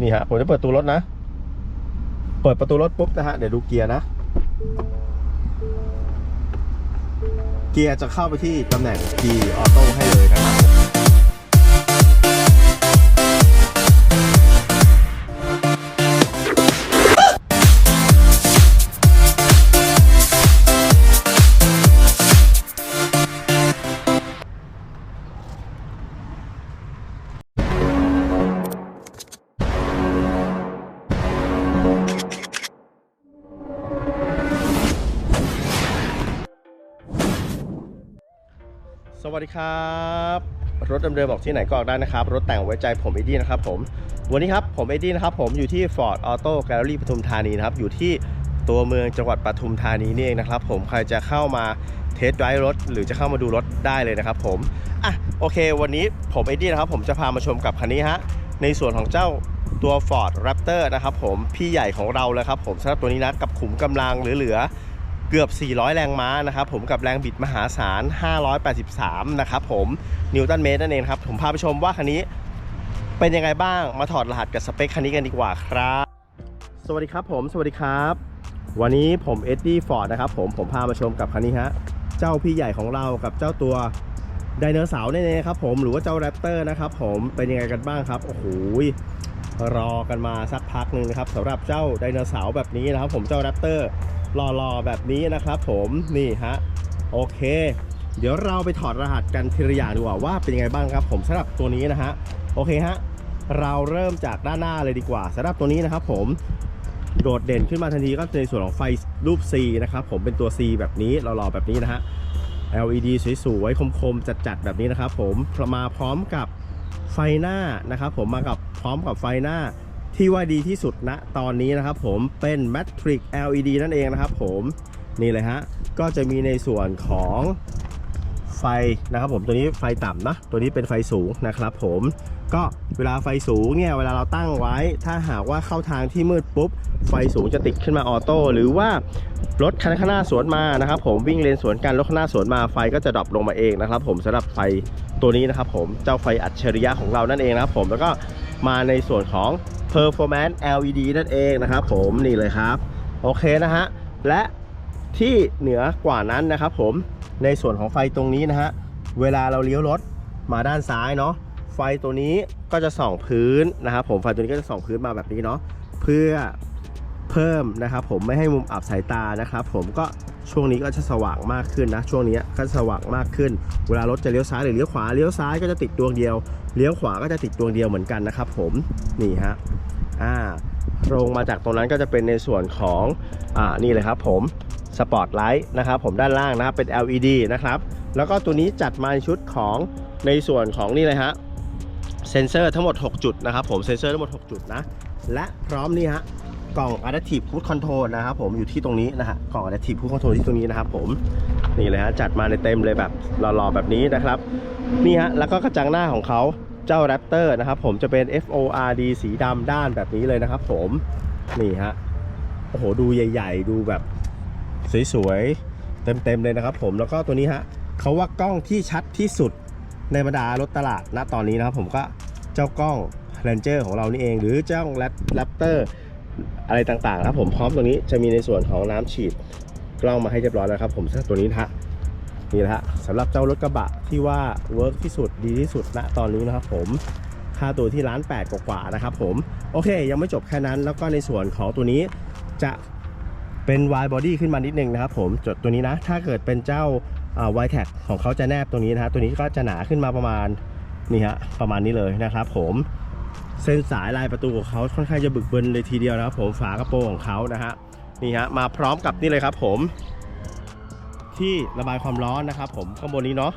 นี่ฮะผมจะเปิดประตูรถนะ เปิดประตูรถปุ๊บนะฮะเดี๋ยวดูเกียร์นะ เกียร์จะเข้าไปที่ตำแหน่ง G Auto ให้เลยนะ ครับสวัสดีครับ รถเดิมๆบอกที่ไหนก็ออกได้นะครับ รถแต่งไว้ใจผมเอ็ดดี้นะครับผม วันนี้ครับผมเอ็ดดี้นะครับผมอยู่ที่ Ford Auto Gallery ปทุมธานีนะครับ อยู่ที่ตัวเมืองจังหวัดปทุมธานีนี่เองนะครับผม ใครจะเข้ามาเทสไดร์รถ หรือจะเข้ามาดูรถได้เลยนะครับผม อะโอเค วันนี้ผมเอ็ดดี้นะครับผมจะพามาชมกับคันนี้ฮะ ในส่วนของเจ้าตัว Ford Raptor นะครับผม พี่ใหญ่ของเราเลยครับผมสำหรับตัวนี้นะกับขุมกำลังเหลือๆ เกือบ 400 แรงม้านะครับผมกับแรงบิดมหาศาล 583 นะครับผมนิวตันเมตรนั่นเองครับ ผมพาไปชมว่าคันนี้เป็นยังไงบ้างมาถอดรหัสกับสเปคคันนี้กันดีกว่าครับ สวัสดีครับผม สวัสดีครับ วันนี้ผมเอ็ดดี้ฟอร์ดนะครับผมผมพามาชมกับคันนี้ฮะเจ้าพี่ใหญ่ของเรากับเจ้าตัวไดโนเสาร์นั่นเองครับผมหรือว่าเจ้าแรปเตอร์นะครับผมเป็นยังไงกันบ้างครับ โอ้โหรอกันมาสักพักหนึ่งนะครับสำหรับเจ้าไดโนเสาร์แบบนี้นะครับผมเจ้าแรปเตอร์ รอๆแบบนี้นะครับผมนี่ฮะโอเค เดี๋ยวเราไปถอดรหัสกันทีละอย่างดีกว่าว่าเป็นยังไงบ้างครับ ผมสำหรับตัวนี้นะฮะโอเคฮะเราเริ่มจากด้านหน้าเลยดีกว่าสำหรับตัวนี้นะครับผมโดดเด่นขึ้นมาทันทีก็ในส่วนของไฟรูป C นะครับผมเป็นตัว C แบบนี้รอๆแบบนี้นะฮะ LED สวยๆคมๆจัดๆแบบนี้นะครับผมมาพร้อมกับไฟหน้านะครับผมมากับพร้อมกับไฟหน้า ที่ว่าดีที่สุดณตอนนี้นะครับผมเป็น Matrix LED นั่นเองนะครับผมนี่เลยฮะก็จะมีในส่วนของไฟนะครับผมตัวนี้ไฟต่ำนะตัวนี้เป็นไฟสูงนะครับผมก็เวลาไฟสูงเนี่ยเวลาเราตั้งไว้ ถ้าหากว่าเข้าทางที่มืดปุ๊บ ไฟสูงจะติดขึ้นมาออโต้หรือว่ารถคันข้างหน้าสวนมานะครับผมวิ่งเลนสวนกันรถข้างหน้าสวนมาไฟก็จะดรอปลงมาเองนะครับผมสำหรับไฟตัวนี้นะครับผมเจ้าไฟอัจฉริยะของเรานั่นเองนะครับผมแล้วก็ มาในส่วนของ performance LED นั่นเองนะครับ ผมนี่เลยครับ โอเคนะฮะ และที่เหนือกว่านั้นนะครับผมในส่วนของไฟตรงนี้นะฮะ เวลาเราเลี้ยวรถมาด้านซ้ายเนาะไฟตัวนี้ก็จะส่องพื้นนะครับผมไฟตัวนี้ก็จะส่องพื้นมาแบบนี้เนาะเพื่อ เพิ่มนะครับผมไม่ให้มุมอับสายตานะครับผมก็ช่วงนี้ก็จะสว่างมากขึ้นนะ ช่วงนี้ก็สว่างมากขึ้น เวลารถจะเลี้ยวซ้ายหรือเลี้ยวขวาเลี้ยวซ้ายก็จะติดดวงเดียวเลี้ยวขวาก็จะติดดวงเดียวเหมือนกันนะครับผมนี่ฮะอ่าลงมาจากตรงนั้นก็จะเป็นในส่วนของอ่านี่เลยครับผมสปอตไลท์นะครับผมด้านล่างนะครับเป็น LED นะครับแล้วก็ตัวนี้จัดมาในชุดของในส่วนของนี่เลยฮะเซนเซอร์ทั้งหมด 6 จุดนะครับผมเซนเซอร์ทั้งหมด 6 จุดนะและพร้อมนี่ฮะ กล่อง Adaptive Cruise Control นะครับผมอยู่ที่ตรงนี้นะฮะกล่อง Adaptive Cruise Control ที่ตรงนี้นะครับผมนี่เลยฮะจัดมาในเต็มเลยแบบหล่อๆแบบนี้นะครับนี่ฮะแล้วก็กระจังหน้าของเขาเจ้า Raptor นะครับผมจะเป็น FORD สีดำด้านแบบนี้เลยนะครับผมนี่ฮะโอ้โหดูใหญ่ ๆ ดูแบบสวยๆเต็มๆเลยนะครับผมแล้วก็ตัวนี้ฮะเขาว่ากล้องที่ชัดที่สุดในบรรดารถตลาดณตอนนี้นะครับผมก็เจ้ากล้อง Ranger ของเรานี่เอง หรือเจ้า Raptor อะไรต่างๆนะครับผมพร้อมตรงนี้จะมีในส่วนของน้ำฉีดกล้องมาให้เรียบร้อยแล้วครับผมสำหรับตัวนี้นะฮะนี่นะฮะสำหรับเจ้ารถกระบะที่ว่าเวิร์กที่สุดดีที่สุดณตอนนี้นะครับผมค่าตัวที่ล้านแปดกว่าๆนะครับผมโอเค ยังไม่จบแค่นั้น แล้วก็ในส่วนของตัวนี้จะเป็นวายบอดี้ขึ้นมานิดนึงนะครับผมจดตัวนี้นะ ถ้าเกิดเป็นเจ้าวายแท็กของเขาจะแนบตรงนี้นะฮะตัวนี้ก็จะหนาขึ้นมาประมาณนี่ฮะประมาณนี้เลยนะครับผม เส้นสายลายประตูของเขาค่อนข้างจะบึกบึนเลยทีเดียวนะครับ ผมฝากระโปรงของเขานะฮะนี่ฮะมาพร้อมกับนี่เลยครับ ผม ที่ระบายความร้อนนะครับ ผมข้างบนนี้เนาะ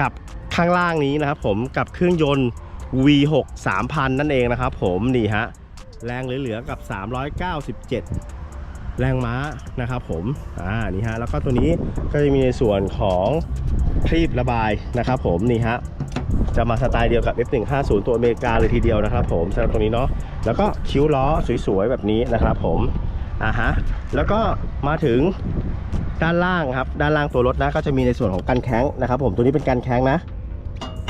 กับข้างล่างนี้นะครับ ผมกับเครื่องยนต์ V6 3000 นั่นเองนะครับ ผมนี่ฮะแรงเหลือๆกับ 397 แรงม้านะครับผมอ่านี่ฮะแล้วก็ตัวนี้ก็จะมีในส่วนของครีบระบายนะครับผมนี่ฮะจะมาสไตล์เดียวกับ F150 ตัวอเมริกาเลยทีเดียวนะครับผมสำหรับตรงนี้เนาะแล้วก็คิ้วล้อสวยๆแบบนี้นะครับผมอ่าฮะแล้วก็มาถึงด้านล่างครับด้านล่างตัวรถนะก็จะมีในส่วนของกันแข้งนะครับผมตัวนี้เป็นกันแข้งนะ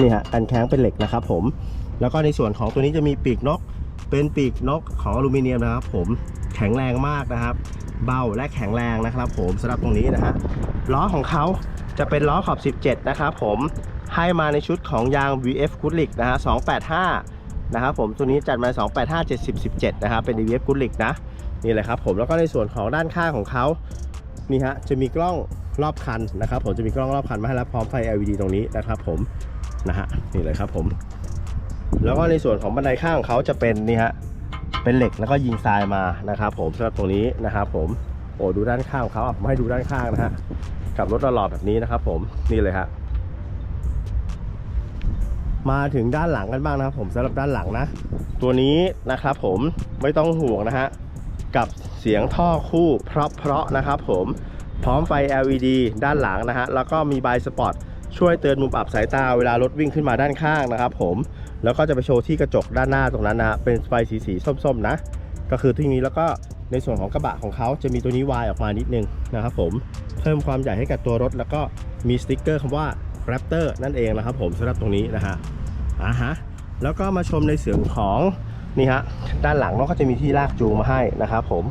นี่ฮะกันแข้งเป็นเหล็กนะครับผมแล้วก็ในส่วนของตัวนี้จะมีปีกนก เป็นปีกนกของอลูมิเนียมนะครับผมแข็งแรงมากนะครับ เบาและแข็งแรงนะครับ ผมสำหรับตรงนี้นะฮะล้อของเขาจะเป็นล้อขอบ 17 นะครับผมให้มาในชุดของยาง VF Goodrich นะฮะ285 นะครับผมตัวนี้จัดมา 285 70 17 นะครับเป็น VF Goodrich นะนี่เลยครับผมแล้วก็ในส่วนของด้านข้างของเขานี่ฮะจะมีกล้องรอบคันนะครับ ผมจะมีกล้องรอบคันมาให้แล้วพร้อมไฟ LED ตรงนี้นะครับ ผมนะฮะนี่เลยครับผม แล้วก็ในส่วนของบันไดข้างเขาจะเป็นนี่ฮะเป็นเหล็กแล้วก็ยิงทรายมานะครับ ผมสำหรับตรงนี้นะครับผมโอ้ดูด้านข้างเขาอะผมให้ดูด้านข้างนะฮะกับรถหล่อๆแบบนี้นะครับ ผมนี่เลยฮะมาถึงด้านหลังกันบ้างนะครับ ผมสำหรับด้านหลังนะ ตัวนี้นะครับผมไม่ต้องห่วงนะฮะกับเสียงท่อคู่เพราะๆนะครับ ผมพร้อมไฟ LED ด้านหลังนะฮะแล้วก็มีบายสปอตช่วยเตือนมุมอับสายตาเวลารถวิ่งขึ้นมาด้านข้างนะครับ ผม แล้วก็จะไปโชว์ที่กระจกด้านหน้าตรงนั้นนะเป็นไฟสีสีส้มๆนะ ก็คือที่นี้แล้วก็ในส่วนของกระบะของเขาจะมีตัวนี้วายออกมานิดนึงนะครับผมเพิ่มความใหญ่ให้กับตัวรถ แล้วก็มีสติ๊กเกอร์คำว่า Raptor นั่นเองนะครับผมสำหรับตรงนี้นะฮะอ่าฮะแล้วก็มาชมในส่วนของนี่ฮะด้านหลังเนาะก็จะมีที่ลากจูงมาให้นะครับผม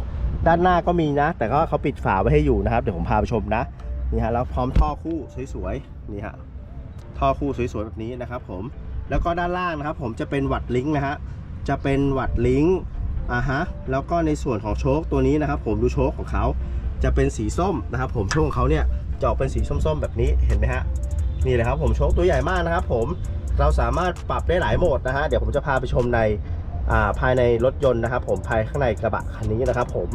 ด้านหน้าก็มีนะ แต่ก็เขาปิดฝาไว้ให้อยู่นะครับเดี๋ยวผมพาไปชมนะนี่ฮะแล้วพร้อมท่อคู่สวยๆนี่ฮะท่อคู่สวยๆแบบนี้นะครับผม แล้วก็ด้านล่างนะครับ ผมจะเป็นวัดลิงก์นะฮะจะเป็นวัดลิงก์อ่าฮะแล้วก็ในส่วนของโชคตัวนี้นะครับ ผมดูโชคของเขาจะเป็นสีส้มนะครับ ผมโชคของเขาเนี่ยจะออกเป็นสีส้มๆแบบนี้เห็นไหมฮะนี่เลยครับผมโชคตัวใหญ่มากนะครับ ผมเราสามารถปรับได้หลายโหมดนะฮะเดี๋ยวผมจะพาไปชมในอ่าภายในรถยนต์นะครับ ผมภายข้างในกระบะคันนี้นะครับ ผม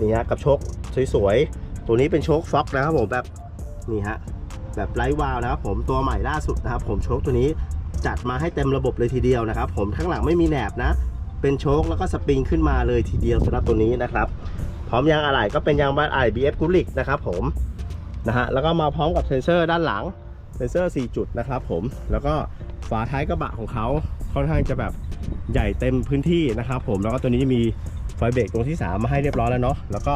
นี่ฮะกับโชคสวยๆตัวนี้เป็นโชคฟ็อกนะครับ ผมแบบนี่ฮะแบบไร้วาวนะครับ ผมตัวใหม่ล่าสุดนะครับ ผมโชคตัวนี้ จัดมาให้เต็มระบบเลยทีเดียวนะครับ ผมข้างหลังไม่มีแหนบนะ เป็นโชคแล้วก็สปริงขึ้นมาเลยทีเดียวสำหรับตัวนี้นะครับ พร้อมยางอะไหล่ก็เป็นยางบ้านอะไหล่ BF g o o d r i c นะครับผมนะฮะแล้วก็มาพร้อมกับเซนเซอร์ด้านหลังเซนเซอร์ 4 จุดนะครับผมแล้วก็ฝาท้ายกระบะของเขาค่อนข้างจะแบบใหญ่เต็มพื้นที่นะครับผมแล้วก็ตัวนี้จะมีไฟเบรกตรงที่ 3 มาให้เรียบร้อยแล้วเนาะแล้วก็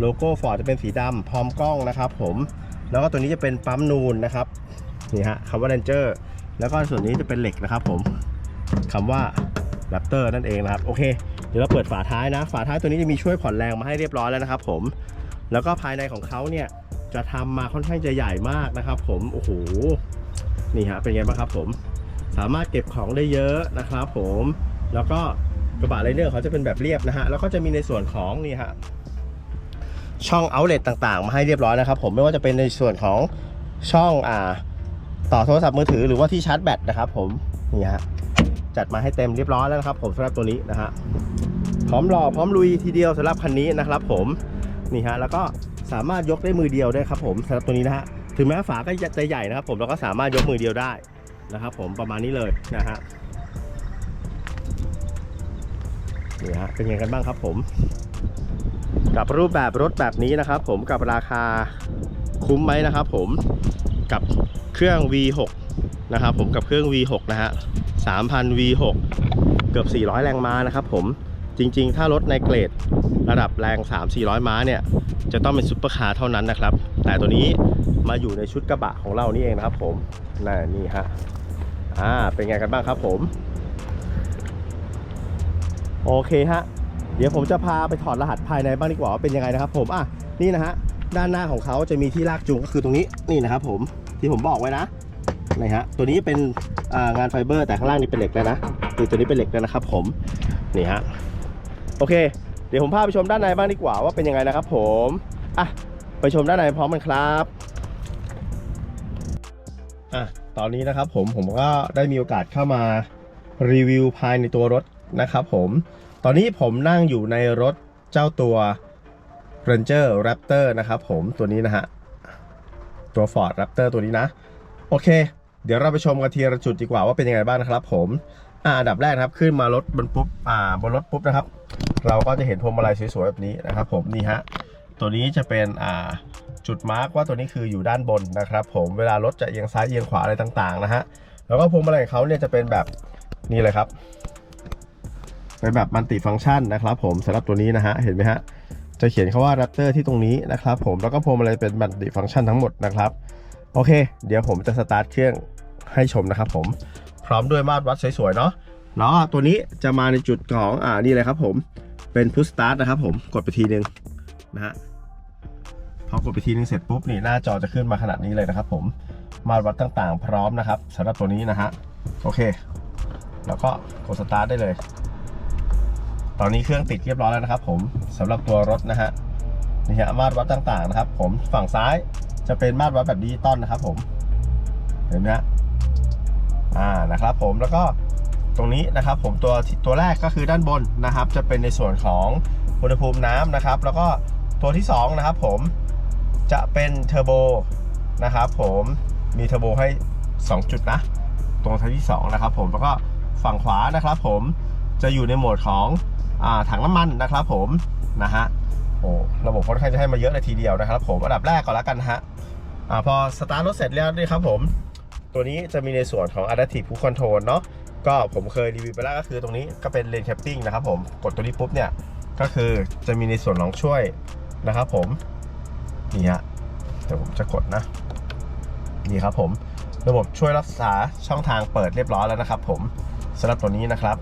โลโก้ฟอร์ดจะเป็นสีดำพร้อมกล้องนะครับผมแล้วก็ตัวนี้จะเป็นปั๊มนูนนะครับนี่ฮะคำว่า Ranger แล้วก็ส่วนนี้จะเป็นเหล็กนะครับผมคำว่า Raptor นั่นเองนะครับโอเคเดี๋ยวเราเปิดฝาท้ายนะ ฝาท้ายตัวนี้จะมีช่วยผ่อนแรงมาให้เรียบร้อยแล้วนะครับ ผมแล้วก็ภายในของเขาเนี่ยจะทำมาค่อนข้างจะใหญ่มากนะครับ ผมโอ้โหนี่ฮะเป็นไงบ้างครับ ผมสามารถเก็บของได้เยอะนะครับ ผมแล้วก็กระบะไรเดอร์เขาจะเป็นแบบเรียบนะฮะแล้วก็จะมีในส่วนของนี่ฮะช่องเอาเล t ต่างๆ มาให้เรียบร้อยนะครับ ผมไม่ว่าจะเป็นในส่วนของช่องอ่า ต่อโทรศัพท์มือถือหรือว่าที่ชาร์จแบตนะครับผมนี่ฮะจัดมาให้เต็มเรียบร้อยแล้วนะครับ ผมสำหรับตัวนี้นะฮะพร้อมรอพร้อมลุยทีเดียวสำหรับคันนี้นะครับ ผมนี่ฮะแล้วก็สามารถยกได้มือเดียวได้ครับผมสำหรับตัวนี้นะฮะถึงแม้ฝาก็จะใหญ่นะครับ ผมเราก็สามารถยกมือเดียวได้นะครับ ผมประมาณนี้เลยนะฮะนี่ฮะเป็นไงกันบ้างครับ ผม กับรูปแบบรถแบบนี้นะครับ ผมกับราคาคุ้มไหมนะครับ ผม กับเครื่อง V6 นะครับผมกับเครื่อง V6 นะฮะ3,000 V6 เกือบ 400 แรงม้านะครับผมจริง ๆ ถ้ารถในเกรดระดับแรง 3-400 ม้าเนี่ย จะต้องเป็นซุปเปอร์คาร์เท่านั้นนะครับ แต่ตัวนี้มาอยู่ในชุดกระบะของเรานี่เองนะครับผมน่นี่ฮะอ่าเป็นไงกันบ้างครับผม โอเคฮะ เดี๋ยวผมจะพาไปถอดรหัสภายในบ้างดีกว่าว่าเป็นยังไงนะครับผม อะ นี่นะฮะ ด้านหน้าของเขาจะมีที่ลากจูงก็คือตรงนี้นี่นะครับผมที่ผมบอกไว้นะนี่ฮะตัวนี้เป็นงานไฟเบอร์แต่ข้างล่างนี่เป็นเหล็กแล้วนะคือตัวนี้เป็นเหล็กแล้วนะครับผมนี่ฮะโอเค เดี๋ยวผมพาไปชมด้านในบ้างดีกว่าว่าเป็นยังไงนะครับผมอะไปชมด้านในพร้อมกันครับอะตอนนี้นะครับผมผมก็ได้มีโอกาสเข้ามารีวิวภายในตัวรถนะครับผมตอนนี้ผมนั่งอยู่ในรถเจ้าตัว Ranger Raptor นะครับผมตัวนี้นะฮะ ตัว Ford Raptor ตัวนี้นะ โอเค เดี๋ยวเราไปชมกันทีละจุดดีกว่าว่าเป็นยังไงบ้างนะครับผมอ่าอันดับแรกครับขึ้นมารถบนปุ๊บอ่าบนรถปุ๊บนะครับ เราก็จะเห็นพวงมาลัยสวยๆแบบนี้นะครับผมนี่ฮะตัวนี้จะเป็นอ่าจุดมาร์กว่าตัวนี้คืออยู่ด้านบนนะครับผมเวลารถจะเอียงซ้ายเอียงขวาอะไรต่างๆนะฮะแล้วก็พวงมาลัยของเขาเนี่ยจะเป็นแบบนี่เลยครับเป็นแบบมัลติฟังก์ชันนะครับผมสำหรับตัวนี้นะฮะเห็นไหมฮะ จะเขียนคาว่า Raptor ที่ตรงนี้นะครับผมแล้วก็พวงมาลัยเป็นมัลติฟังก์ชันทั้งหมดนะครับ โอเค เดี๋ยวผมจะสตาร์ทเครื่องให้ชมนะครับผมพร้อมด้วยมาตรวัดสวยๆเนาะล้อตัวนี้จะมาในจุดของอ่านี่เลยครับผมเป็นพุชสตาร์ทนะครับผมกดไปทีนึงนะฮะพอกดไปทีนึงเสร็จปุ๊บนี่หน้าจอจะขึ้นมาขนาดนี้เลยนะครับผมมาตรวัดต่างๆ พร้อมนะครับสำหรับตัวนี้นะฮะโอเค แล้วก็กดสตาร์ทได้เลย ตอนนี้เครื่องติดเรียบร้อยแล้วนะครับ ผมสำหรับตัวรถนะฮะนี่ฮะมาตรวัดต่างๆนะครับ ผมฝั่งซ้ายจะเป็นมาตรวัดแบบดิจิตอลนะครับ ผม เห็นไหมฮะอ่านะครับ ผมแล้วก็ตรงนี้นะครับ ผมตัวตัวแรกก็คือด้านบนนะครับ จะเป็นในส่วนของอุณหภูมิน้ำนะครับ แล้วก็ตัวที่สองนะครับ ผมจะเป็นเทอร์โบนะครับ ผมมีเทอร์โบให้ 2 จุดนะ ตรงท้ายที่ 2 นะครับ ผมแล้วก็ฝั่งขวานะครับ ผมจะอยู่ในโหมดของ ถังน้ำมันนะครับผมนะฮะโอ้ระบบค่อนข้างจะให้มาเยอะเลยทีเดียวนะครับ ผมอันดับแรกก่อนล้วกันฮะอาพอสตาร์ทรถเสร็จแล้วนี่ครับผม ตัวนี้จะมีในส่วนของ Adaptive Cruise Control เนาะก็ผมเคยรีวิวไปแล้วก็คือตรงนี้ก็เป็น Lane Capping นะครับผมกดตัวนี้ปุ๊บเนี่ยก็คือจะมีในส่วนของช่วยนะครับผมนี่ฮะเดี๋ยวผมจะกดนะนี่ครับผม ระบบช่วยรักษาช่องทางเปิดเรียบร้อยแล้วนะครับผมสำหรับตัวนี้นะครับ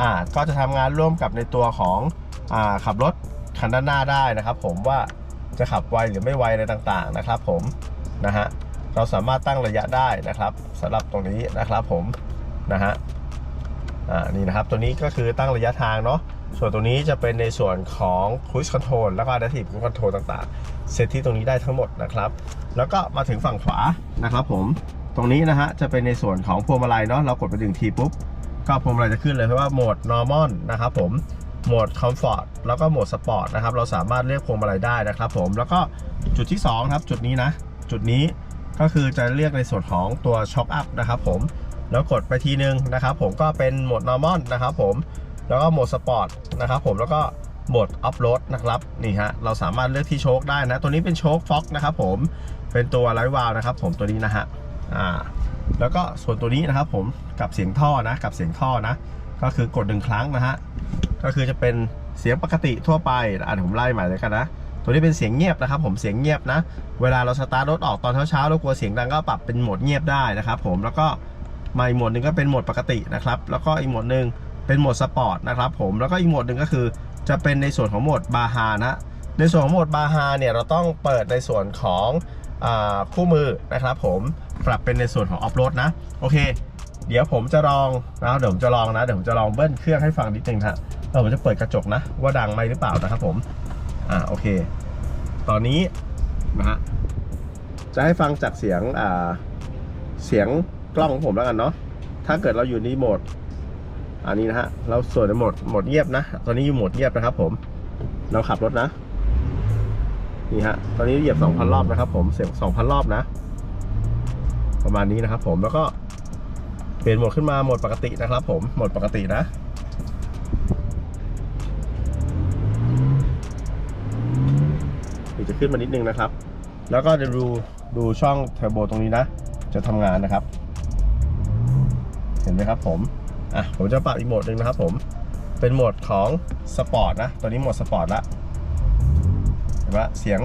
อ่าก็จะทำงานร่วมกับในตัวของอ่าขับรถคันด้านหน้าได้นะครับผมว่าจะขับไวหรือไม่ไวอะไรต่างๆนะครับผมนะฮะเราสามารถตั้งระยะได้นะครับสำหรับตรงนี้นะครับผมนะฮะอ่านี่นะครับตัวนี้ก็คือตั้งระยะทางเนาะส่วนตัวนี้จะเป็นในส่วนของ Cruise Control แล้วก็ Adaptive Cruise Control ต่างๆ เซตที่ตรงนี้ได้ทั้งหมดนะครับ แล้วก็มาถึงฝั่งขวานะครับผมตรงนี้นะฮะจะเป็นในส่วนของพวงมาลัยเนาะเรากดไปดึงทีปุ๊บ ก็พวงมาลัยจะขึ้นเลยเพราะว่าโหมด normal นะครับผมโหมด comfort แล้วก็โหมด sport นะครับเราสามารถเลือกพวงมาลัยได้นะครับผมแล้วก็จุดที่2ครับจุดนี้นะ จุดนี้ก็คือจะเรียกในส่วนของตัว shock up นะครับผมแล้วกดไปทีนึงนะครับผมก็เป็นโหมด normal นะครับผมแล้วก็โหมด sport นะครับผมแล้วก็โหมด off road นะครับนี่ฮะเราสามารถเลือกที่โชคได้นะ ตัวนี้เป็นโชคฟ็อกนะครับผมเป็นตัวไลท์วาลนะครับผมตัวนี้นะฮะอ่า แล้วก็ส่วนตัวนี้นะครับผมกับเสียงท่อนะกับเสียงท่อนะ ก็คือกดหนึ่งครั้งนะฮะก็คือจะเป็นเสียงปกติทั่วไปอะเดี๋ยวผมไล่ใหม่เลยกันนะตัวนี้เป็นเสียงเงียบนะครับ ผมเสียงเงียบนะ เวลาเราสตาร์ทรถออกตอนเช้าๆเรากลัวเสียงดังก็ปรับเป็นโหมดเงียบได้นะครับผมแล้วก็มาอีกโหมดหนึ่งก็เป็นโหมดปกตินะครับ แล้วก็อีกโหมดหนึ่งเป็นโหมดสปอร์ตนะครับผมแล้วก็อีกโหมดหนึ่งก็คือจะเป็นในส่วนของโหมดบาฮานะในส่วนของโหมดบาฮาเนี่ยเราต้องเปิดในส่วนของอคู่มือนะครับผม ปรับเป็นในส่วนของออฟโรดนะ โอเค เดี๋ยวผมจะลองนะเดี๋ยวผมจะลองนะ เดี๋ยวผมจะลองเบิ้ลเครื่องให้ฟังนิดนึงฮะแล้วผมจะเปิดกระจกนะ ว่าดังไหมหรือเปล่านะครับผม อ่าโอเค ตอนนี้นะฮะจะให้ฟังจากเสียงอ่าเสียงกล้องของผมแล้วกันเนาะถ้าเกิดเราอยู่ในโหมด อันนี้นะฮะเราส่วนในโหมดโหมดเงียบนะ ตอนนี้อยู่โหมดเงียบนะครับ ผม เราขับรถนะนี่ฮะตอนนี้เหยียบ2,000รอบนะครับ ผมเสียง2,000รอบนะ ประมาณนี้นะครับ ผมแล้วก็เปลี่ยนโหมดขึ้นมาโหมดปกตินะครับ ผมโหมดปกตินะจะขึ้นมานิดนึงนะครับ แล้วก็จะดูดูช่องเทอร์โบตรงนี้นะ จะทำงานนะครับ เห็นไหมครับผม อะ ผมจะปรับอีกโหมดหนึ่งนะครับผม เป็นโหมดของสปอร์ตนะ ตัวนี้โหมดสปอร์ตละ เห็นว่าเสียง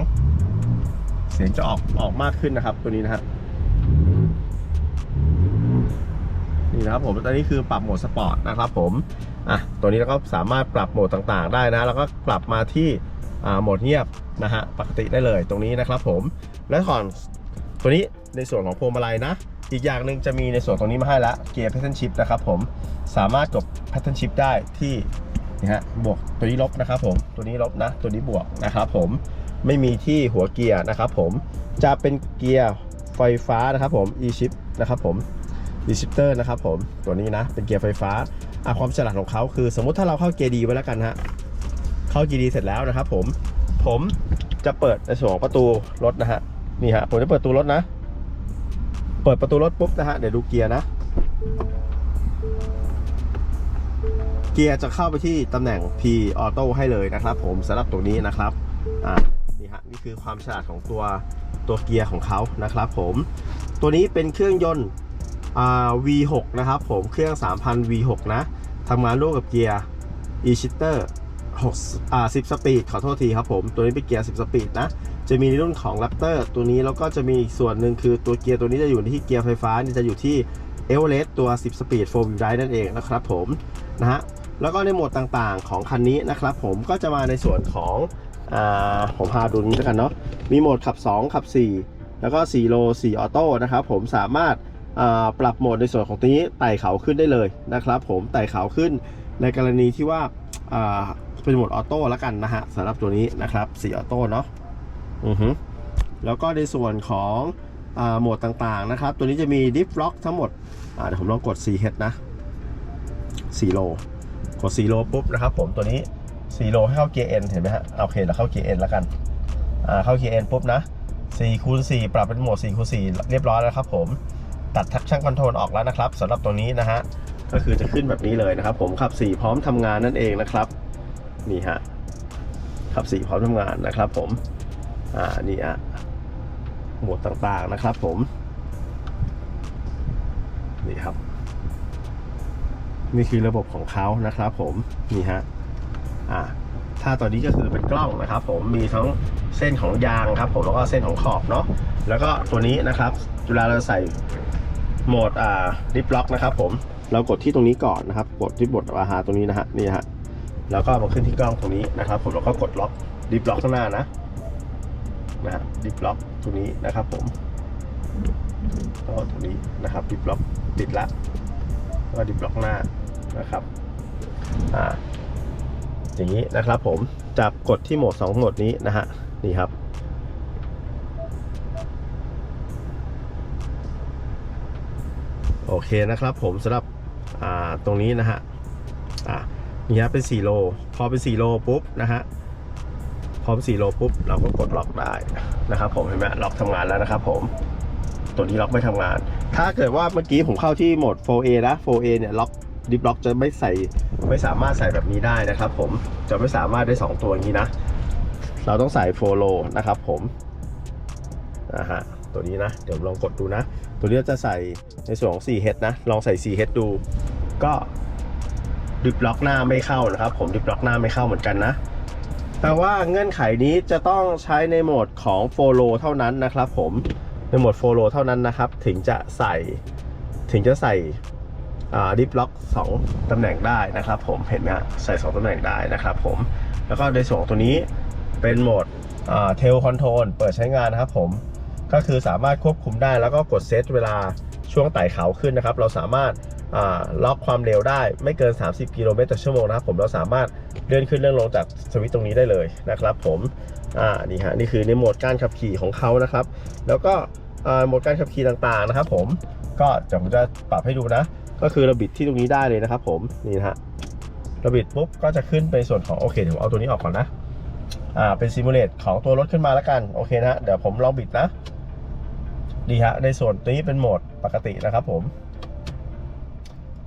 เสียงจะออกออกมากขึ้นนะครับ ตัวนี้นะฮะ นี่นะครับผมตอนนี้คือปรับโหมดสปอร์ตนะครับผมอะตัวนี้เราก็สามารถปรับโหมดต่างๆ ได้นะแล้วก็กลับมาที่อ่าโหมดเงียบนะฮะปกติได้เลยตรงนี้นะครับผมและก่อนตัวนี้ในส่วนของพวงมาลัยนะ อีกอย่างหนึ่งจะมีในส่วนตรงนี้มาให้ล้วเกียร์ pattern shift นะครับผมสามารถกด pattern shift ได้ที่นี่ฮะบวกตัวนี้ลบนะครับผมตัวนี้ลบนะ ตัวนี้บวกนะครับผมไม่มีที่หัวเกียร์นะครับผมจะเป็นเกียร์ไฟฟ้านะครับผม e shift นะครับผม e shifter นะครับผมตัวนี้นะเป็นเกียร์ไฟฟ้าอะความฉลาดของเขาคือ สมมุติถ้าเราเข้าเกียร์ดีไว้แล้วกันฮะเข้าเกียร์ดีเสร็จแล้วนะครับผมผมจะเปิดในส่วนของประตูรถนะฮะนี่ฮะผมจะเปิดประตูรถนะ เปิดประตูรถปุ๊บนะฮะเดี๋ยวดูเกียร์นะ เกียร์จะเข้าไปที่ตำแหน่ง P Auto ให้เลยนะครับ ผมสำหรับตัวนี้นะครับอ่านี่ฮะนี่คือความฉลาดของตัวตัวเกียร์ของเขานะครับ ผมตัวนี้เป็นเครื่องยนต์ V6 นะครับผมเครื่อง 3,000 V6 นะทำงานร่วมกับเกียร์ e-shitter 6อ่า10 สปีดขอโทษทีครับผม ตัวนี้เป็นเกียร์ 10 สปีดนะ จะมีในรุ่นของ Raptor ตัวนี้แล้วก็จะมีอีกส่วนหนึ่งคือตัวเกียร์ตัวนี้จะอยู่ที่เกียร์ไฟฟ้านี่จะอยู่ที่ e v e r e s t ตัว 10 Speed 4 Wheel Drive นั่นเองนะครับผมนะฮะแล้วก็ในโหมดต่างๆของคันนี้นะครับผมก็จะมาในส่วนของอ่าผมพาดูนี้แล้วกันเนาะมีโหมดขับ 2 ขับ 4 แล้วก็4โล4ออโต้นะครับผมสามารถ ปรับโหมดในส่วนของตัวนี้ไต่เขาขึ้นได้เลยนะครับ ผมไต่เขาขึ้นในกรณีที่ว่าเป็นโหมดออโต้แล้วกันนะฮะสำหรับตัวนี้นะครับ4ออโต้เนาะอือฮึแล้วก็ในส่วนของอโหมดต่างๆนะครับ ตัวนี้จะมีดิฟล็อกทั้งหมดเดี๋ยวผมลองกด 4H นะ4โลกด4โลปุ๊บนะครับผมตัวนี้4โลให้เข้าเกียร์เห็นไหมฮะโอเคเราเข้าเกียร์ N แล้วกันเข้าเกียร์ N ปุ๊บนะ4คูณ4ปรับเป็นโหมด4คูณ4เรียบร้อยแล้วครับผม ตัดทักชั่นคอนโทรลออกแล้วนะครับสำหรับตัวนี้นะฮะก็คือจะขึ้นแบบนี้เลยนะครับ ผมขับ 4 พร้อมทำงานนั่นเองนะครับนี่ฮะขับ 4 พร้อมทำงานนะครับ ผมอ่านี่ฮะโหมดต่างๆนะครับ ผมนี่ครับ นี่คือระบบของเขานะครับ ผมนี่ฮะอ่าถ้าตอนนี้ก็คือเป็นกล้องนะครับ ผมมีทั้งเส้นของยางครับ ผมแล้วก็เส้นของขอบเนาะแล้วก็ตัวนี้นะครับเวลาเราใส่ โหมดอ่าดิฟล็อกนะครับผมเรากดที่ตรงนี้ก่อนนะครับ กดที่บทอาหารตรงนี้นะฮะนี่ฮะแล้วก็มาขึ้นที่กล้องตรงนี้นะครับ ผมแล้วก็กดล็อกดิฟล็อกข้างหน้านะนะฮะดิฟล็อกตรงนี้นะครับ ผมก็ตรงนี้นะครับดิฟล็อกติดละแล้วก็ดิบล็อกหน้านะครับอ่าอย่างนี้นะครับผมจับกดที่โหมด 2 โหมดนี้นะฮะนี่ครับ โอเคนะครับผมสำหรับตรงนี้นะฮะอ่านี่ฮะเป็น4โล พอเป็น4โลปุ๊บนะฮะพอเป็น4โลปุ๊บเราก็กดล็อกได้นะครับผมเห็นไหมล็อกทำงานแล้วนะครับผมตัวนี้ล็อกไม่ทำงาน ถ้าเกิดว่าเมื่อกี้ผมเข้าที่โหมด 4A นะ 4A เนี่ยล็อกดิฟล็อกจะไม่ใส่ไม่สามารถใส่แบบนี้ได้นะครับผมจะไม่สามารถได้ 2 ตัวอย่างนี้นะ เราต้องใส่4โลนะครับผมนะฮะ ตัวนี้นะ เดี๋ยวลองกดดูนะ ตัวนี้จะใส่ในส่วนของ 4H นะ ลองใส่ 4H ดู ก็ดิฟล็อกหน้าไม่เข้านะครับ ผมดิฟล็อกหน้าไม่เข้าเหมือนกันนะแต่ว่าเงื่อนไขนี้จะต้องใช้ในโหมดของโฟโลเท่านั้นนะครับ ผมในโหมดโฟโลเท่านั้นนะครับ ถึงจะใส่ถึงจะใส่ดิฟล็อก2ตำแหน่งได้นะครับ ผมเห็นไหมฮะใส่ 2ตำแหน่งได้นะครับ ผมแล้วก็ในส่วนของตัวนี้เป็นโหมดเทลคอนโทรลเปิดใช้งานนะครับ ผม ก็คือสามารถควบคุมได้แล้วก็กดเซตเวลาช่วงไต่เขาขึ้นนะครับ เราสามารถล็อกความเร็วได้ไม่เกิน 30 กิโลเมตรต่อชั่วโมงนะครับผมเราสามารถเลื่อนขึ้นเลื่อนลงจากสวิตช์ตรงนี้ได้เลยนะครับผมอ่านี่ฮะนี่คือในโหมดการขับขี่ของเขานะครับ แล้วก็โหมดการขับขี่ต่างๆนะครับ ผมก็เดี๋ยวผมจะปรับให้ดูนะ ก็คือเราบิดที่ตรงนี้ได้เลยนะครับ ผมนี่นะฮะเราบิดปุ๊บก็จะขึ้นไปส่วนของโอเคเดี๋ยวผมเอาตัวนี้ออกก่อนนะอ่าเป็นซิมูเลตของตัวรถขึ้นมาแล้วกันโอเคนะเดี๋ยวผมลองบิดนะ ดีฮะ ในส่วนตัวนี้เป็นโหมดปกตินะครับผม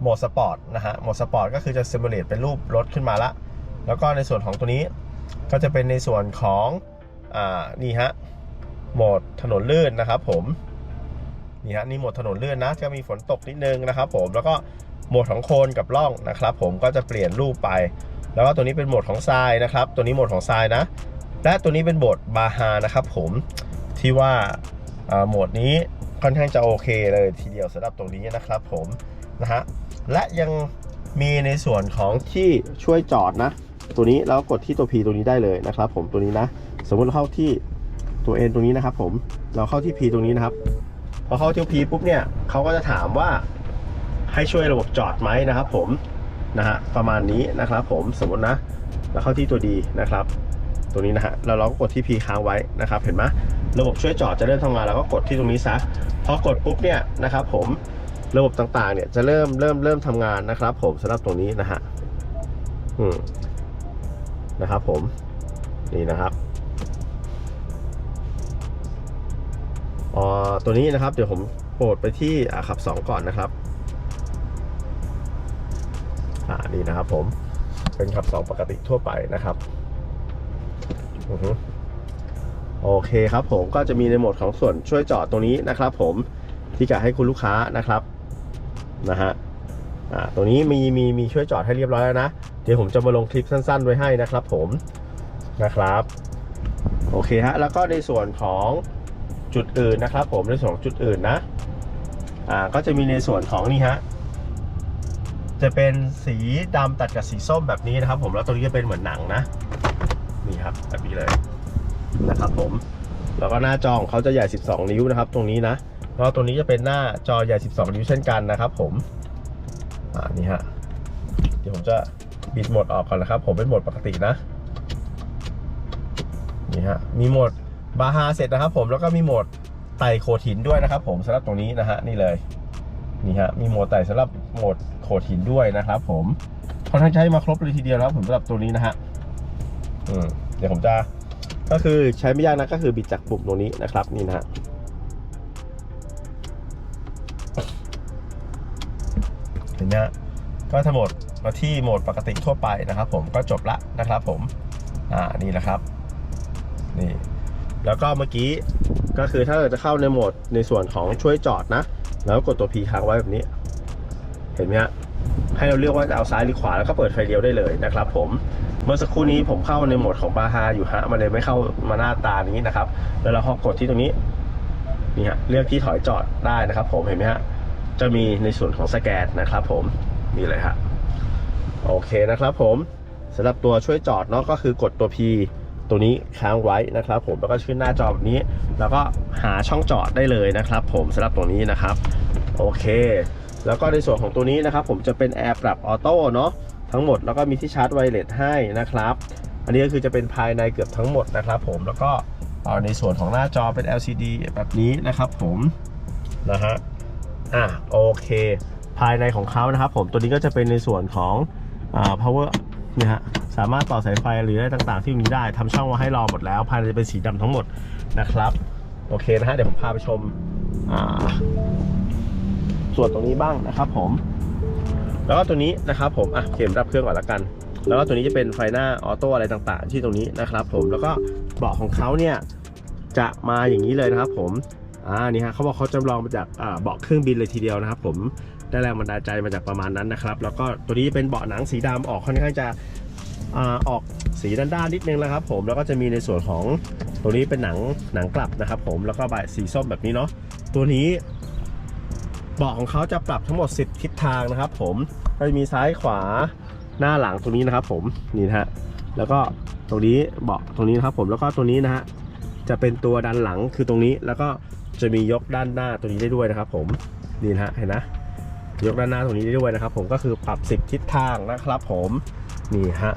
โหมดสปอร์ตนะฮะ โหมดสปอร์ตก็คือจะซิมูเลตเป็นรูปรถขึ้นมาละ แล้วก็ในส่วนของตัวนี้ก็จะเป็นในส่วนของ อ่า นี่ฮะ โหมดถนนลื่นนะครับผม นี่ฮะ นี่โหมดถนนลื่นนะ จะมีฝนตกนิดนึงนะครับผม แล้วก็โหมดของโคลนกับล่องนะครับ ผม ก็จะเปลี่ยนรูปไป แล้วก็ตัวนี้เป็นโหมดของทรายนะครับ ตัวนี้โหมดของทรายนะ และตัวนี้เป็นโหมดบาฮานะครับผม ที่ว่า โหมดนี้ค่อนข้างจะโอเคเลยทีเดียวสำหรับตรงนี้นะครับผมนะฮะและยังมีในส่วนของที่ช่วยจอดนะ ตัวนี้แล้วกดที่ตัว P ตัวนี้ได้เลยนะครับ ผมตัวนี้นะ สมมติเราเข้าที่ตัว N ตรงนี้นะครับ ผมเราเข้าที่ P ตรงนี้นะครับพอเข้าที่ P ปุ๊บเนี่ยเขาก็จะถามว่าให้ช่วยระบบจอดไหมนะครับ ผมนะฮะประมาณนี้นะครับ ผมสมมตินะเราเข้าที่ตัว D นะครับ ตัวนี้นะฮะแล้วเราก็กดที่ P ค้างไว้นะครับ เห็นไหมระบบช่วยจอดจะเริ่มทำงานเราก็กดที่ตรงนี้ซะพอกดปุ๊บเนี่ยนะครับ ผมระบบต่างๆ เนี่ยจะเริ่มเริ่มเริ่มทำงานนะครับ ผมสำหรับตรงนี้นะฮะอืมนะครับ ผมนี่นะครับอ๋อตัวนี้นะครับ เดี๋ยวผมโปรดไปที่ขับ 2 ก่อนนะครับอ่านี่นะครับผมเป็นขับ 2 ปกติทั่วไปนะครับ โอเคครับผมก็จะมีในโหมดของส่วนช่วยจอดตรงนี้นะครับ ผมที่จะให้คุณลูกค้านะครับนะฮะอ่าตัวนี้มีมีมีช่วยจอดให้เรียบร้อยแล้วนะ เดี๋ยวผมจะมาลงคลิปสั้น ๆ ไว้ให้นะครับ ผมนะครับ โอเคฮะแล้วก็ในส่วนของจุดอื่นนะครับ ผมในส่วนของจุดอื่นนะอ่าก็จะมีในส่วนของนี่ฮะจะเป็นสีดำตัดกับสีส้มแบบนี้นะครับ ผมแล้วตัวนี้จะเป็นเหมือนหนังนะ นี่ครับแบบนี้เลยนะครับผม แล้วก็หน้าจอของเขาจะใหญ่ 12 นิ้วนะครับ ตรงนี้นะแล้วตรงนี้จะเป็นหน้าจอใหญ่ 12 นิ้วเช่นกันนะครับ ผมอ่านี่ฮะเดี๋ยวผมจะบิดโหมดออกก่อนนะครับ ผมเป็นโหมดปกตินะนี่ฮะมีโหมดบาฮาเสร็จนะครับ ผมแล้วก็มีโหมดไต่โขดหินด้วยนะครับ ผมสำหรับตรงนี้นะฮะนี่เลยนี่ฮะมีโหมดไต่สำหรับโหมดโขดหินด้วยนะครับ ผมค่อนข้างจะให้มาครบเลยทีเดียวนะครับผมสำหรับตัวนี้นะฮะ อืมเดี๋ยวผมจะก็คือใช้ไม่ยากนะก็คือบิดจากปุ่มตรงนี้นะครับนี่นะฮะเห็นไหมฮะก็ทั้งหมดมาที่โหมดปกติทั่วไปนะครับ ผมก็จบละนะครับ ผมอ่านี่นะครับนี่แล้วก็เมื่อกี้ก็คือถ้าเราจะเข้าในโหมดในส่วนของช่วยจอดนะ แล้วกดตัว P ค้างไว้แบบนี้ เห็นไหมฮะให้เราเลือกว่าจะเอาซ้ายหรือขวาแล้วก็เปิดไฟเลี้ยวได้เลยนะครับ ผม เมื่อสักครู่นี้ผมเข้าในโหมดของบาฮาอยู่ฮะมันเลยไม่เข้ามาหน้าตานี้นะครับ แล้วเราพอกดที่ตรงนี้นี่ฮะเลือกที่ถอยจอดได้นะครับ ผมเห็นไหมฮะจะมีในส่วนของสแกนนะครับ ผมนี่เลยฮะโอเคนะครับ ผมสำหรับตัวช่วยจอดเนาะก็คือกดตัว P ตัวนี้ค้างไว้นะครับ ผมแล้วก็ขึ้นหน้าจอแบบนี้ แล้วก็หาช่องจอดได้เลยนะครับ ผมสำหรับตรงนี้นะครับ โอเค แล้วก็ในส่วนของตัวนี้นะครับ ผมจะเป็นแอร์ปรับออโต้เนาะ ทั้งหมดแล้วก็มีที่ชาร์จไวเลสให้นะครับ อันนี้ก็คือจะเป็นภายในเกือบทั้งหมดนะครับ ผมแล้วก็ในส่วนของหน้าจอเป็น LCD แบบนี้นะครับ ผมนะฮะอะโอเค ภายในของเขานะครับ ผมตัวนี้ก็จะเป็นในส่วนของอ่า power เนี่ยฮะสามารถต่อสายไฟหรืออะไรต่างๆ ที่ตรงนี้ได้ทำช่องมาให้รอหมดแล้ว ภายในจะเป็นสีดำทั้งหมดนะครับ โอเคนะฮะเดี๋ยวผมพาไปชมอ่าส่วนตรงนี้บ้างนะครับผม แล้วก็ตัวนี้นะครับผมอะเข็มรับเครื่องก่อนละกัน แล้วก็ตัวนี้จะเป็นไฟหน้าออโต้อะไรต่างๆ ที่ตรงนี้นะครับผมแล้วก็เบาะของเขาเนี่ยจะมาอย่างนี้เลยนะครับผมอ่านี่ฮะเขาบอกเขาจำลองมาจากเบาะเครื่องบินเลยทีเดียวนะครับ ผมได้แรงบันดาลใจมาจากประมาณนั้นนะครับ แล้วก็ตัวนี้เป็นเบาะหนังสีดำออกค่อนข้างจะอ่าออกสีด้านๆนิดนึงนะครับ ผมแล้วก็จะมีในส่วนของตัวนี้เป็นหนังหนังกลับนะครับ ผมแล้วก็ใบสีส้มแบบนี้เนาะตัวนี้ เบาะของเขาจะปรับทั้งหมด 10 ทิศทางนะครับ ผมก็จะมีซ้ายขวาหน้าหลังตรงนี้นะครับ ผมนี่นะฮะแล้วก็ตรงนี้เบาะตรงนี้นะครับ ผมแล้วก็ตัวนี้นะฮะจะเป็นตัวดันหลังคือตรงนี้ แล้วก็จะมียกด้านหน้าตัวนี้ได้ด้วยนะครับ ผมนี่นะฮะเห็นนะยกด้านหน้าตรงนี้ได้ด้วยนะครับ ผมก็คือปรับ 10 ทิศทางนะครับ ผมนี่ฮะ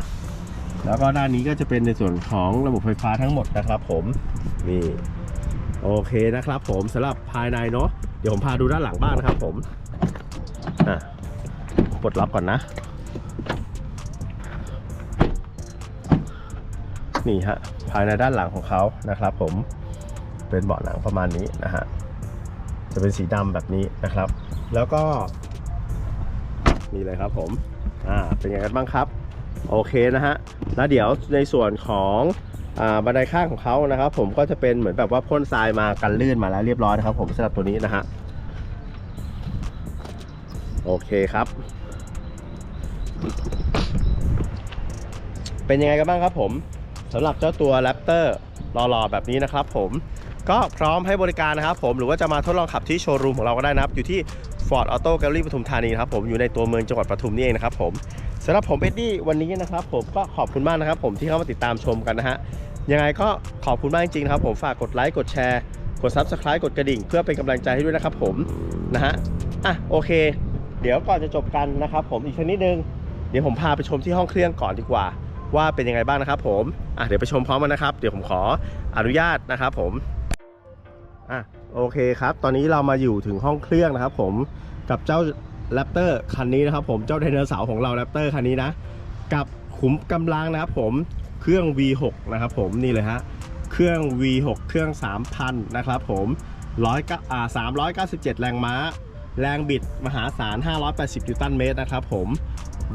แล้วก็ด้านนี้ก็จะเป็นในส่วนของระบบไฟฟ้าทั้งหมดนะครับ ผมนี่โอเคนะครับ ผมสำหรับภายในเนาะ เดี๋ยวผมพาดูด้านหลังบ้างนะครับ ผมอะปลดล็อกก่อนนะ นี่ฮะภายในด้านหลังของเขานะครับ ผมเป็นเบาะหนังประมาณนี้นะฮะจะเป็นสีดำแบบนี้นะครับ แล้วก็นี่เลยครับผมอ่าเป็นไงกันบ้างครับ โอเคนะฮะแล้วเดี๋ยวในส่วนของ บันไดข้างของเขานะครับ ผมก็จะเป็นเหมือนแบบว่าพ่นทรายมากันลื่นมาแล้วเรียบร้อยนะครับ ผมสำหรับตัวนี้นะฮะโอเคครับ เป็นยังไงกันบ้างครับผมสำหรับเจ้าตัว Raptor หล่อๆแบบนี้นะครับ ผมก็พร้อมให้บริการนะครับ ผมหรือว่าจะมาทดลองขับที่โชว์รูมของเราก็ได้นะครับ อยู่ที่ Ford Auto Gallery ปทุมธานีนะครับผมอยู่ในตัวเมืองจังหวัดปทุมนี่เองนะครับผมสำหรับผมเอ็ดดี้วันนี้นะครับ ผมก็ขอบคุณมากนะครับ ผมที่เข้ามาติดตามชมกันนะฮะ ยังไงก็ขอบคุณมากจริงๆนะครับผมฝากกดไลค์กดแชร์กด Subscribe กดกระดิ่ง เพื่อเป็นกำลังใจให้ด้วยนะครับผมนะฮะอะโอเค เดี๋ยวก่อนจะจบกันนะครับผมอีกชนิดนึงเดี๋ยวผมพาไปชมที่ห้องเครื่องก่อนดีกว่า ว่าเป็นยังไงบ้างนะครับผมอะเดี๋ยวไปชมพร้อมกันนะครับ เดี๋ยวผมขออนุญาตนะครับผมอะโอเคครับ ตอนนี้เรามาอยู่ถึงห้องเครื่องนะครับผมกับเจ้าแรปเตอร์คันนี้นะครับผมเจ้าไดโนเสาร์ของเราแรปเตอร์คันนี้นะ กับขุมกำลังนะครับผม เครื่อง V6 นะครับผมนี่เลยฮะเครื่อง V6 เครื่อง 3,000 นะครับผมร้อยอ่า397 แรงม้า แรงบิดมหาศาล 580นิวตันเมตรนะครับผม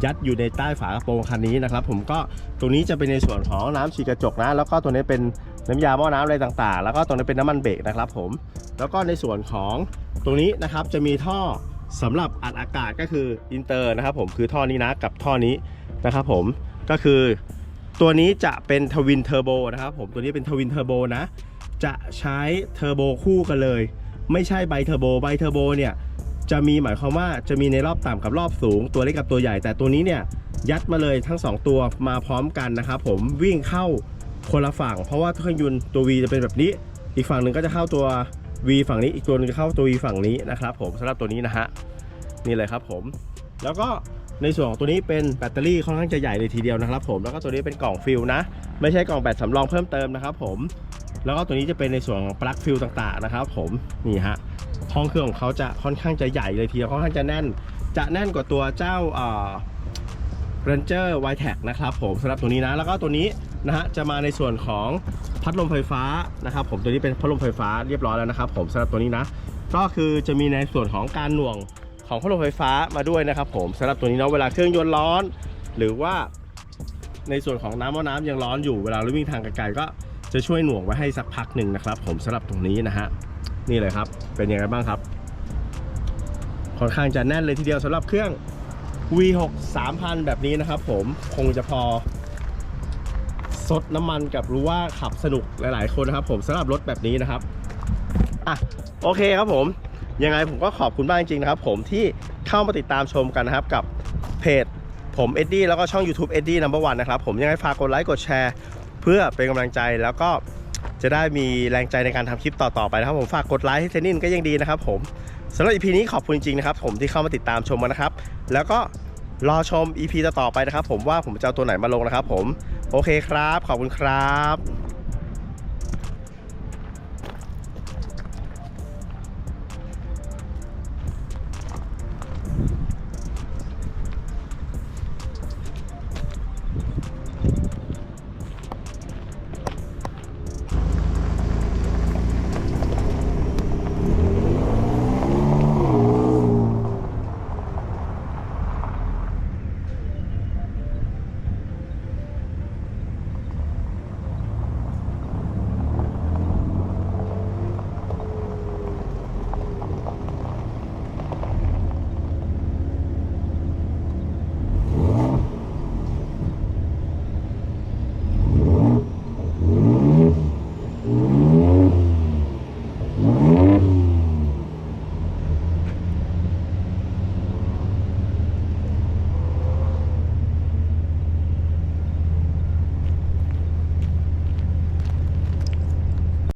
ยัดอยู่ในใต้ฝากระโปรงคันนี้นะครับผมก็ตรงนี้จะเป็นในส่วนของน้ำฉีดกระจกนะ แล้วก็ตัวนี้เป็นน้ำยาหม้อน้ำอะไรต่างๆ แล้วก็ตรงนี้เป็นน้ำมันเบรกนะครับผมแล้วก็ในส่วนของตรงนี้นะครับจะมีท่อสำหรับอัดอากาศก็คืออินเตอร์นะครับผมคือท่อนี้นะกับท่อนี้นะครับผมก็คือ ตัวนี้จะเป็นทวินเทอร์โบนะครับผมตัวนี้เป็นทวินเทอร์โบนะ จะใช้เทอร์โบคู่กันเลย ไม่ใช่ไบเทอร์โบไบเทอร์โบเนี่ยจะมีหมายความว่าจะมีในรอบต่ำกับรอบสูง ตัวเล็กกับตัวใหญ่ แต่ตัวนี้เนี่ยยัดมาเลยทั้ง 2 ตัวมาพร้อมกันนะครับผมวิ่งเข้าคนละฝั่ง เพราะว่าเครื่องยนต์ตัว V จะเป็นแบบนี้ อีกฝั่งหนึ่งก็จะเข้าตัว V ฝั่งนี้อีกตัวหนึงจะเข้าตัว V ฝั่งนี้นะครับผมสำหรับตัวนี้นะฮะนี่เลยครับผม แล้วก็ ในส่วนของตัวนี้เป็นแบตเตอรี่ค่อนข้างจะใหญ่เลยทีเดียวนะครับ ผมแล้วก็ตัวนี้เป็นกล่องฟิลนะ ไม่ใช่กล่องแบตสำรองเพิ่มเติมนะครับผมแล้วก็ตัวนี้จะเป็นในส่วนของปลั๊กฟิลต่างๆนะครับ ผมนี่ฮะห้องเครื่องของเขาจะค่อนข้างจะใหญ่เลยทีเดียวค่อนข้างจะแน่น จะแน่นกว่าตัวเจ้าเอ่อ Ranger y t e c นะครับผมสำหรับตัวนี้นะแล้วก็ตัวนี้นะฮะจะมาในส่วนของพัดลมไฟฟ้านะครับผมตัวนี้เป็นพัดลมไฟฟ้าเรียบร้อยแล้วนะครับผมสำหรับตัวนี้นะ ก็คือจะมีในส่วนของการหน่วง ของพัดลมไฟฟ้ามาด้วยนะครับผมสำหรับตัวนี้เนาะเวลาเครื่องยนต์ร้อน หรือว่าในส่วนของน้ำว่าน้ำยังร้อนอยู่เวลาเราวิ่งทางไกลๆก็จะช่วยหน่วงไว้ให้สักพักหนึ่งนะครับ ผมสำหรับตรงนี้นะฮะนี่เลยครับ เป็นยังไงบ้างครับ ค่อนข้างจะแน่นเลยทีเดียวสำหรับเครื่อง V6 3000 แบบนี้นะครับ ผมคงจะพอซดน้ำมันกับรู้ว่าขับสนุกหลาย ๆ คนนะครับ ผมสำหรับรถแบบนี้นะครับอะโอเคครับผม ยังไงผมก็ขอบคุณมากจริงๆนะครับ ผมที่เข้ามาติดตามชมกันนะครับ กับเพจผมเอ็ดดี้แล้วก็ช่อง YouTube เอ็ดดี้นัมเบอร์วันนะครับ ผมยังไงฝากกดไลค์กดแชร์ เพื่อเป็นกำลังใจแล้วก็จะได้มีแรงใจในการทำคลิปต่อๆไปนะครับ ผมฝากกดไลค์ให้เทนนินก็ยังดีนะครับ ผมสำหรับ EP นี้ขอบคุณจริงๆนะครับ ผมที่เข้ามาติดตามชมมานะครับ แล้วก็รอชม EP ต่อๆไปนะครับ ผมว่าผมจะเอาตัวไหนมาลงนะครับ ผมโอเคครับ ขอบคุณครับ